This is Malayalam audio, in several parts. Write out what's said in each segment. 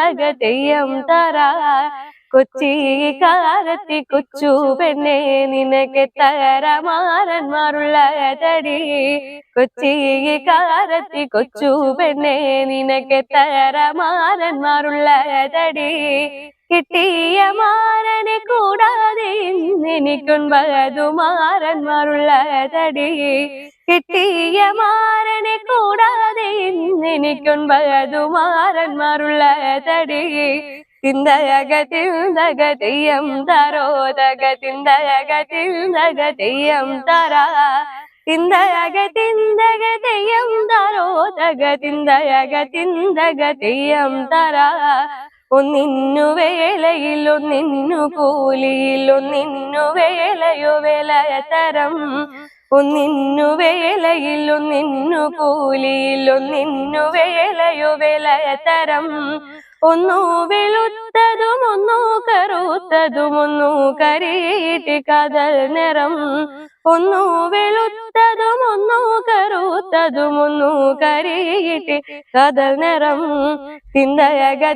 തിന്തക തെയ്യം തറ കൊച്ചി കാലത്തി കൊച്ചു പെണ്ണെ നിനക്ക് തരമാരന്മാരുള്ള തടി കൊച്ചി കാലത്തി കൊച്ചു പെണ്ണെ നിനക്ക് തരമാരന്മാരുള്ള തടി കിട്ടിയ മാരനെ കൂടാതെ എനിക്കൊൻപതു മാരന്മാരുള്ള തടി കിട്ടിയ മാരനെ കൂടാതെ എനിക്കൊൻപതു മാരന്മാരുള്ള തടി തിന്തയക തിന്തക തെയ്യം തരോതക തിന്തയക തിന്തക തെയ്യം തര തിന്തയക തിന്തക തെയ്യം തരോതക തിന്തയക തിന്തക തെയ്യം തര ഒന്നിന്നു വേലയിൽ ഒന്നിന്നു കൂലിയിൽ ഒന്നിന്നു വേലയോ വേലയതരം ഒന്നിന്നു വേലയിൽ ഒന്നിന്നു കൂലിയിൽ ഒന്നിന്നു വേലയോ വേലയതരം. ഒന്നു വെളുത്തതും ഒന്നു കറുത്തതും ഒന്നു കരീട്ടി കതൽ നിറം. ഒന്നു വെളുത്തതും ഒന്നു കറുത്തതും ഒന്നു കരീട്ടി കതൽ നിറം. തിന്തയക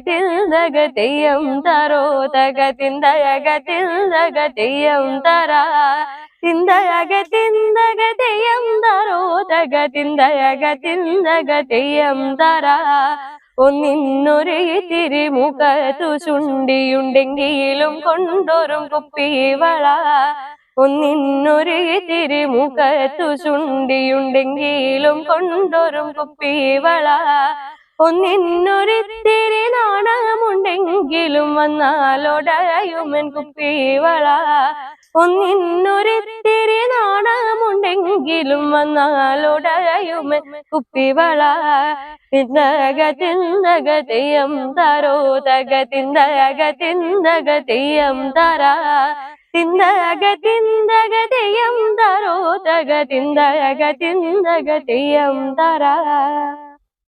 തെയ്യം തരോ തക തിന്തയക തെയ്യം തര. തിന്തയക തിന്തക തെയ്യം തരോ തക തിന്തയക തിന്തക തെയ്യം തര ഒന്നിന്നൊരു തിരുമുഖത്തു ചുണ്ടിയുണ്ടെങ്കിലും കൊണ്ടൊരും കുപ്പിവള ഒന്നിന്നൊരു തിരിമുഖത്തു ചുണ്ടിയുണ്ടെങ്കിലും കൊണ്ടൊരും കുപ്പിവള ഒന്നിന്നൊരിത്തിരി നാണമുണ്ടെങ്കിലും വന്നാലൊടയുമൻ കുപ്പിവള ഒന്നിന്നൊരിത്തിരി നാണമുണ്ടെങ്കിലും വന്നാലൊടയുമൻ കുപ്പിവള തിന്തക തിന്തക തെയ്യം തരോ തക തിന്തക തിന്തക തെയ്യം തര. തിന്തക തിന്തക തരോ തക തിന്തക തിന്തക തര.